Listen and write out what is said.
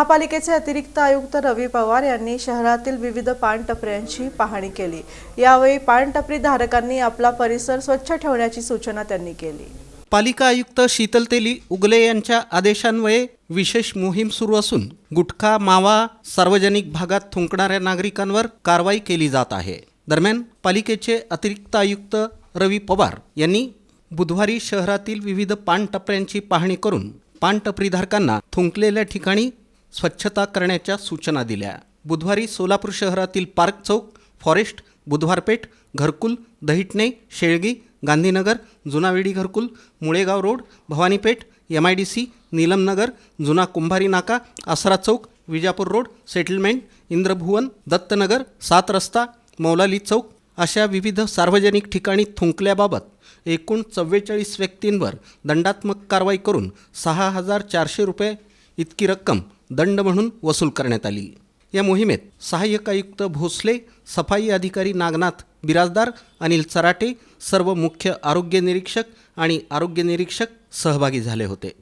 महापालिकेचे अतिरिक्त आयुक्त रवी पवार यांनी शहरातील विविध पानटपऱ्यांची पाहणी केली. यावेळी पानटपरी धारकांनी आपला परिसर स्वच्छ ठेवण्याची सूचना त्यांनी केली. पालिका आयुक्त शीतल तेली उगले यांच्या आदेशान्वये विशेष मोहीम सुरू असून गुटखा मावा सार्वजनिक भागात थुंकणाऱ्या नागरिकांवर कारवाई केली जात आहे. दरम्यान पालिकेचे अतिरिक्त आयुक्त रवी पवार यांनी बुधवारी शहरातील विविध पानटपऱ्यांची पाहणी करून पानटपरीधारकांना थुंकलेल्या ठिकाणी स्वच्छता करण्याच्या सूचना दिल्या. बुधवारी सोलापूर शहरातील पार्क चौक फॉरेस्ट बुधवारपेठ घरकुल दहिटणे शेळगी गांधीनगर जुनावेडी घरकुल Mulegaon road Bhavanipeth M I D C Neelamnagar जुना कुंभारी नाका आसरा चौक विजापूर रोड सेटलमेंट इंद्रभुवन दत्तनगर सात रस्ता मौलाली चौक अशा विविध सार्वजनिक ठिकाणी थुंकल्याबाबत एकूण चव्वेचाळीस व्यक्तींवर दंडात्मक कारवाई करून सहा हजार चारशे रुपये इतकी रक्कम दंड म्हणून वसूल करण्यात आली. या मोहिमेत सहाय्यक आयुक्त भोसले सफाई अधिकारी नागनाथ बिराजदार अनिल चराटे सर्व मुख्य आरोग्य निरीक्षक आणि आरोग्य निरीक्षक सहभागी झाले होते.